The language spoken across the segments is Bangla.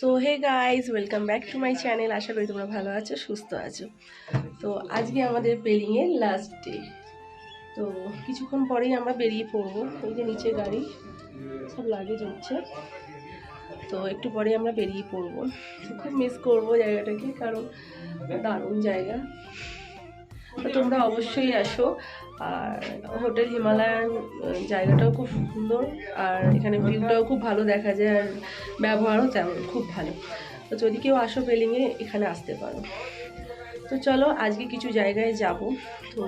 So hey guys welcome back to my channel আশা করি তোমরা ভালো আছো, সুস্থ আছো। তো, আজকে আমাদের বেলিংয়ের লাস্ট ডে তো, কিছুক্ষণ পরেই আমরা বেরিয়ে পড়ব, এই যে নিচে গাড়ি, সব লাগেজ উঠছে। তো, একটু পরেই আমরা বেরিয়ে পড়ব। খুব মিস করব জায়গাটাকে, কারণ দারুণ জায়গা। তো তোমরা অবশ্যই আসো। আর হোটেল হিমালয়ান জায়গাটাও খুব সুন্দর। আর এখানে ভিউটাও খুব ভালো দেখা যায়, আর ব্যবহারও তেমন, খুব ভালো। তো যদি কেউ আসো পেলিংয়ে এখানে আসতে পারো। তো চলো, আজকে কিছু জায়গায় যাব। তো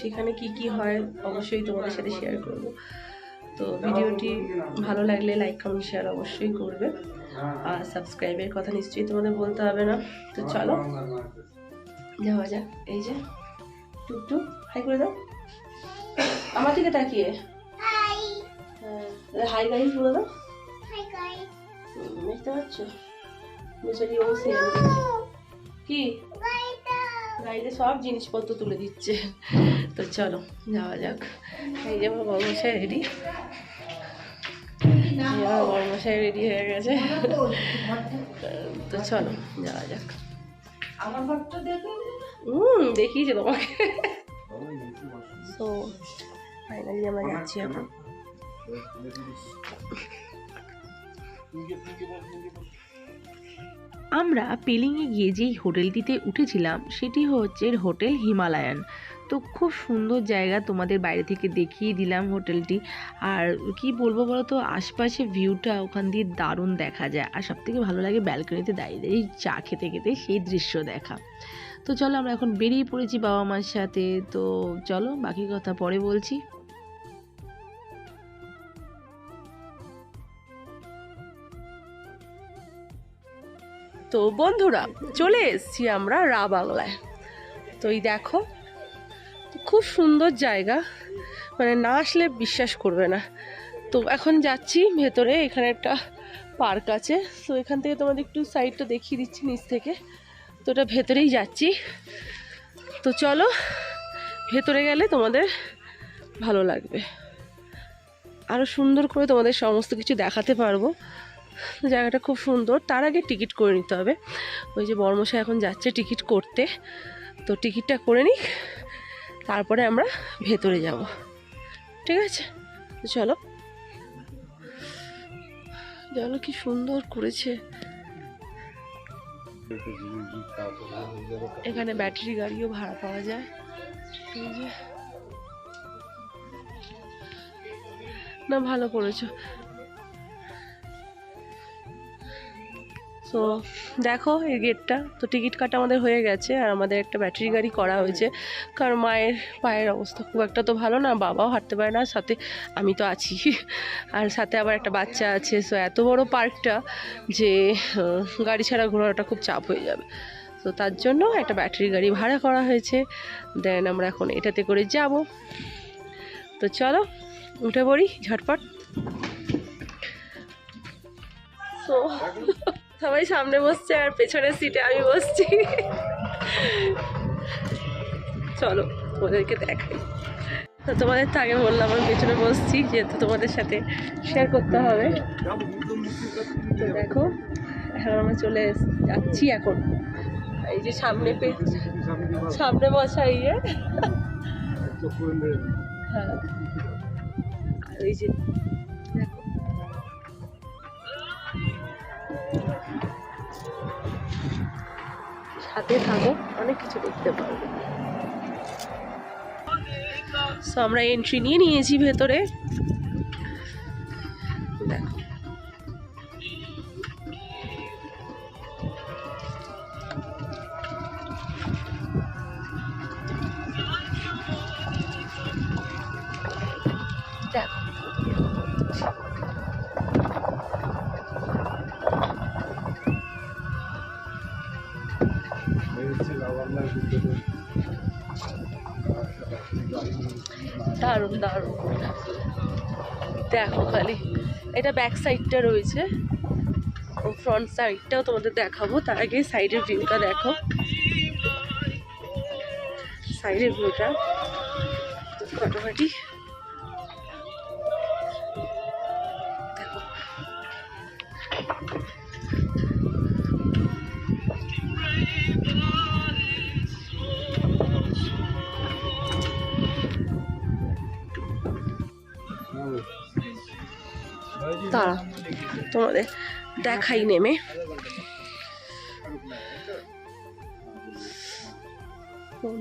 সেখানে কি কি হয়, অবশ্যই তোমাদের সাথে শেয়ার করব। তো ভিডিওটি ভালো লাগলে লাইক কমেন্ট শেয়ার অবশ্যই করবে। আর সাবস্ক্রাইবের কথা নিশ্চয়ই তোমাদের বলতে হবে না। তো চলো, যাওয়া যাক, এই যে। টুকটুক হাই করে দাও। আমার দিকে তাকিয়ে। Hi. হ্যাঁ হাই গাইস বলে দাও। দেখতে পাচ্ছ? বেচারি ও কি? গাড়িতে সব জিনিসপত্র তুলে দিচ্ছে। তো চলো যাওয়া যাক। এই যে আমার বড়মশাই রেডি আমার বড়মশাই রেডি হয়ে গেছে। তো চলো যাওয়া যাক। আমার ঘরটা দেখো। হুম দেখিয়েছে তোমাকে। তো ফাইনালি আমরা যাচ্ছি এখন। আমরা পেলিংয়ে গিয়ে যেই হোটেলটিতে উঠেছিলাম সেটি হচ্ছে হোটেল হিমালয়ান। তো খুব সুন্দর জায়গা তোমাদের বাইরে থেকে দেখিয়ে দিলাম হোটেলটি। আর কি বলব বলো তো আশপাশে ভিউটা ওখান দিয়ে দারুণ দেখা যায়। আর সবথেকে ভালো লাগে ব্যালকনিতে দাঁড়িয়ে দাঁড়িয়ে চা খেতে খেতে সেই দৃশ্য দেখা। তো চলো আমরা এখন বেরিয়ে পড়েছি বাবা মার সাথে। তো চলো বাকি কথা পরে বলছি। তো বন্ধুরা, চলে এসেছি আমরা রা বাংলায় তো এই দেখো খুব সুন্দর জায়গা। মানে না আসলে বিশ্বাস করবে না। তো এখন যাচ্ছি ভেতরে, এখানে একটা পার্ক আছে। তো এখান থেকে তোমাদের একটু সাইডটা দেখিয়ে দিচ্ছি নিচ থেকে। তো ওটা ভেতরেই যাচ্ছি। তো চলো, ভেতরে গেলে তোমাদের ভালো লাগবে। আরও সুন্দর করে তোমাদের সমস্ত কিছু দেখাতে পারব। জায়গাটা খুব সুন্দর। তার আগে টিকিট করে নিতে হবে। ওই যে বর্মশাই এখন যাচ্ছে টিকিট করতে। তো টিকিটটা করে নিক। তারপরে আমরা ভেতরে যাব। ঠিক আছে? চলো। চলো কি সুন্দর করেছে। এখানে ব্যাটারি গাড়িও ভাড়া পাওয়া যায়। না, ভালো করেছ। তো দেখো এই গেটটা তো টিকিট কাটা আমাদের হয়ে গেছে আর আমাদের একটা ব্যাটারি গাড়ি করা হয়েছে। কারণ মায়ের পায়ের অবস্থা খুব একটা তো ভালো না, বাবাও হাঁটতে পারে না, সাথে আমি তো আছি। আর সাথে আবার একটা বাচ্চা আছে। সো এত বড় পার্কটা যে গাড়ি ছাড়া ঘোরাটা খুব চাপ হয়ে যাবে। তো তার জন্য একটা ব্যাটারি গাড়ি ভাড়া করা হয়েছে। দেন আমরা এখন এটাতে করে যাব। তো চলো, উঠে পড়ি ঝটপট। তো সবাই সামনে বসছে আর পেছনের সিটে আমি বসছি। চলো ওদেরকে দেখাই। তো তোমাদের তো আগে বললাম আমি পেছনে বসছি যেহেতু তোমাদের সাথে শেয়ার করতে হবে। তো দেখো এখন আমরা চলে যাচ্ছি এখন। এই যে সামনে সামনে বসা ইয়ে হ্যাঁ। এই যে দেখো সাথে থাকো অনেক কিছু দেখতে পারবে সো আমরা এন্ট্রি নিয়ে নিয়েছি ভেতরে। দেখো খালি। এটা ব্যাক সাইডটা রয়েছে। ফ্রন্ট সাইডটাও তোমাদের দেখাবো। তার আগে সাইডের ভিউটা দেখো। সাইডের ভিউটা ফাটাফাটি তারা তোমাদের দেখাই নেমে।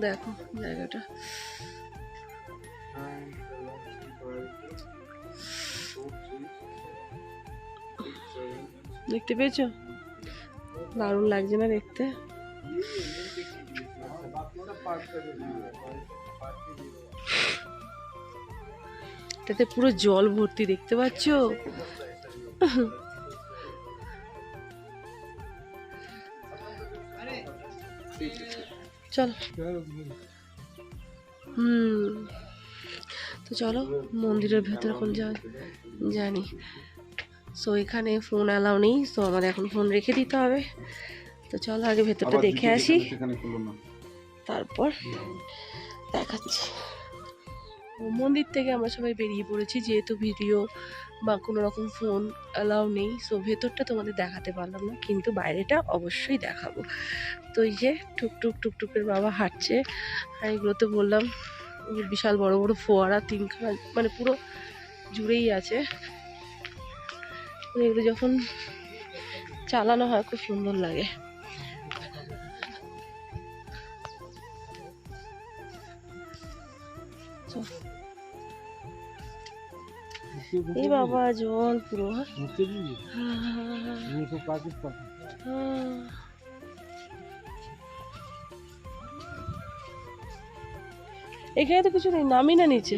দেখো জায়গাটা। দেখতে পেয়েছ? দারুণ লাগছে না দেখতে? তাতে পুরো জল ভর্তি দেখতে পাচ্ছো? চল। হুম। তো চলো মন্দিরের ভেতরে এখন যা জানি। সো এখানে ফোন অ্যালাউ নেই সো আমাদের এখন ফোন রেখে দিতে হবে। তো চলো আগে ভেতরটা দেখে আসি। তারপর দেখাচ্ছি। মন্দির থেকে আমরা সবাই বেরিয়ে পড়েছি, যেহেতু ভিডিও বা কোনো রকম ফোন অ্যালাউ নেই সো ভেতরটা তোমাদের দেখাতে পারলাম না, কিন্তু বাইরেটা অবশ্যই দেখাবো। তো এই যে টুকটুক টুকটুকের বাবা হাঁটছে আর এগুলো তো বললাম বিশাল বড় বড় ফোয়ারা, তিনখানা মানে পুরো জুড়েই আছে। এগুলো যখন চালানো হয়, খুব সুন্দর লাগে। এই বাবা জল পুরো হ্যাঁ? হ্যাঁ। এখানে তো কিছু নেই নামি না নিচে।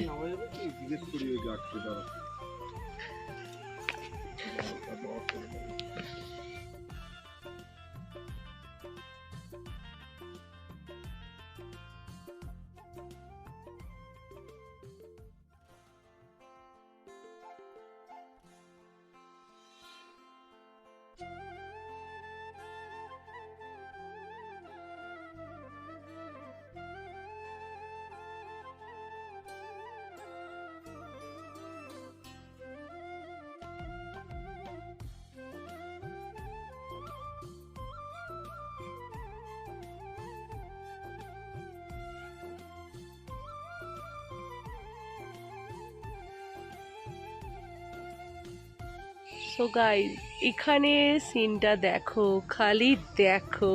সো গাইজ এখানে সিনটা দেখো, খালি দেখো।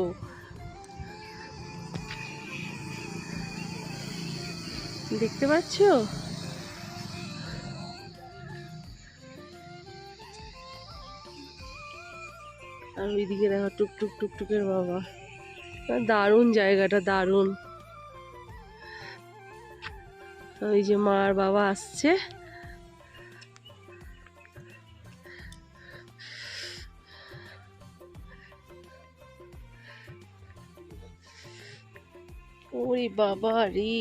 দেখতে পাচ্ছ? আর ওইদিকে দেখো টুকটুক, টুকটুকের বাবা। দারুণ জায়গাটা, দারুণ। ওই যে মা আর বাবা আসছে। ওরে বাবা রে।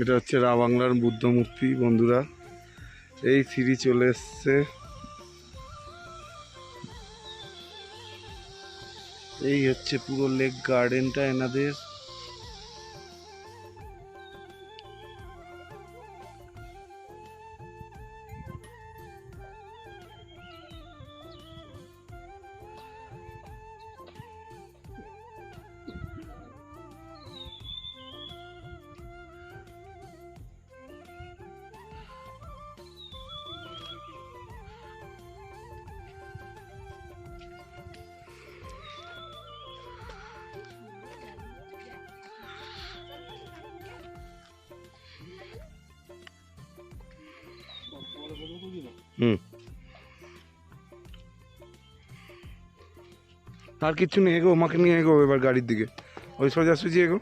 এটা হচ্ছে রা বাংলার বুদ্ধ মূর্তি, বন্ধুরা। এই সিঁড়ি চলে এসছে। এই হচ্ছে পুরো লেক গার্ডেনটা এনাদের। হুম আর কিচ্ছু নেই এগো মাকে নিয়ে এগো এবার গাড়ির দিকে। ওই সোজাসুজি এগো।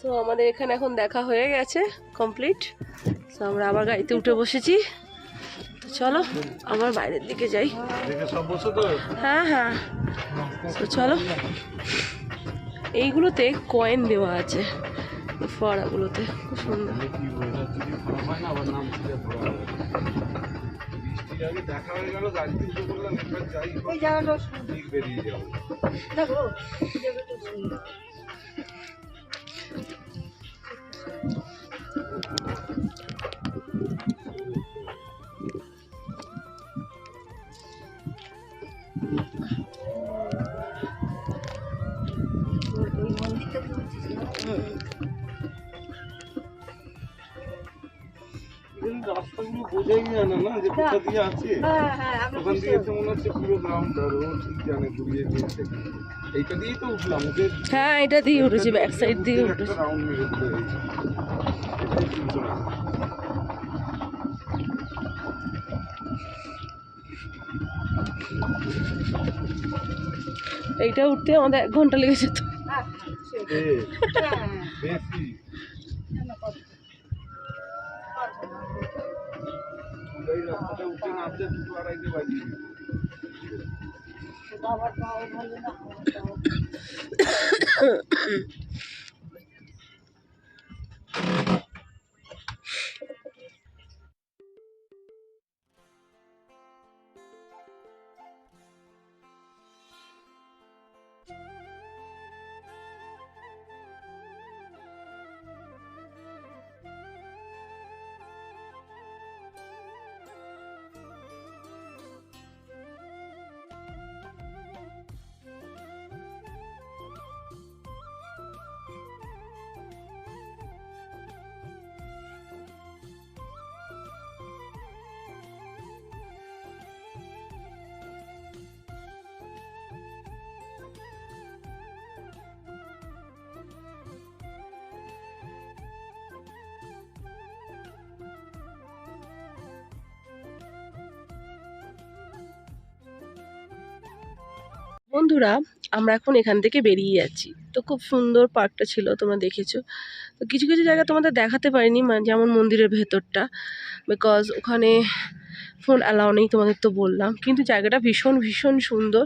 তো আমাদের এখানে এখন দেখা হয়ে গেছে কমপ্লিট তো আমরা আবার গাড়িতে উঠে বসেছি। তো চলো আবার বাইরের দিকে যাই। হ্যাঁ হ্যাঁ। তো চলো। এইগুলোতে কয়েন দেওয়া আছে ফোয়ারাগুলোতে। খুব সুন্দর। আগে দেখা হয়ে গেল রাস্তাগুলো বোঝাই না না যে কোথা দিয়ে আছে? হ্যাঁ হ্যাঁ ওখান দিয়ে তো মনে হচ্ছে পুরো গ্রাউন্ডটা ও ঠিক জানে ঘুরিয়ে দিয়েছে। এইটা দিয়েই তো উঠলাম ওদের হ্যাঁ এটা দিয়ে উঠেছে ব্যাক সাইড দিয়ে উঠেছে। রাউন্ড মেরে দিতে এইটা উঠতে আমাদের এক ঘণ্টা লেগে যেত হ্যাঁ সে এ, হ্যাঁ। বেশি। 不知道咋回事，你那。বন্ধুরা, আমরা এখন এখান থেকে বেরিয়ে যাচ্ছি। তো খুব সুন্দর পার্কটা ছিল, তোমরা দেখেছ। তো কিছু কিছু জায়গা তোমাদের দেখাতে পারিনি মানে যেমন মন্দিরের ভেতরটা বিকজ ওখানে ফোন অ্যালাউ নেই তোমাদের তো বললাম। কিন্তু জায়গাটা ভীষণ ভীষণ সুন্দর,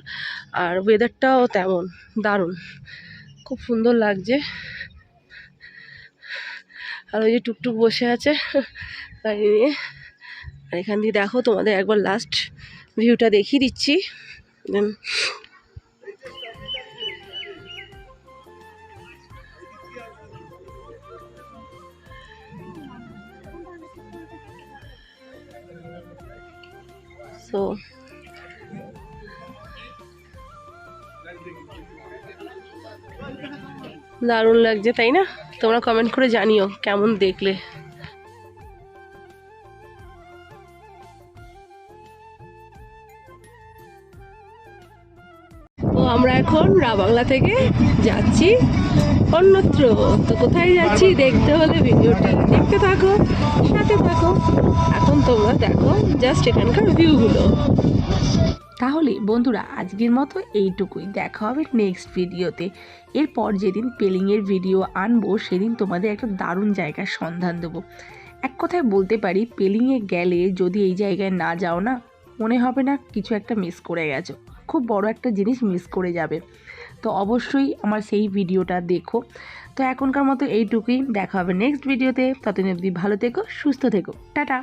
আর ওয়েদারটাও তেমন, দারুণ। খুব সুন্দর লাগছে। আর ওই যে টুকটুক বসে আছে, গাড়ি নিয়ে। আর এখান দিয়ে দেখো তোমাদের একবার লাস্ট ভিউটা দেখিয়ে দিচ্ছি। সো দারুণ লাগছে তাই না? তোমরা কমেন্ট করে জানিও কেমন দেখলে। আমরা এখন রাবাংলা থেকে যাচ্ছি। অন্যত্র তো কোথায় যাচ্ছি দেখতে হলে ভিডিওটি দেখতে থাকো, সাথে থাকো। এখন তোমরা দেখো জাস্ট এখানকার ভিউগুলো তাহলে বন্ধুরা, আজকের মতো এইটুকুই। দেখা হবে নেক্সট ভিডিওতে এরপর যেদিন পেলিংয়ের ভিডিও আনব, সেদিন তোমাদের একটা দারুণ জায়গার সন্ধান দেবো। এক কথায় বলতে পারি পেলিংয়ে গেলে যদি এই জায়গায় না যাও না, মনে হবে না কিছু একটা মিস করে গেছো। খুব বড় একটা জিনিস মিস করে যাবে। তো অবশ্যই আমার সেই ভিডিওটা দেখো। তো এখনকার মতো এইটুকুই। দেখা হবে নেক্সট ভিডিওতে ততদিন অবধি ভালো থেকো, সুস্থ থেকো। টাটা!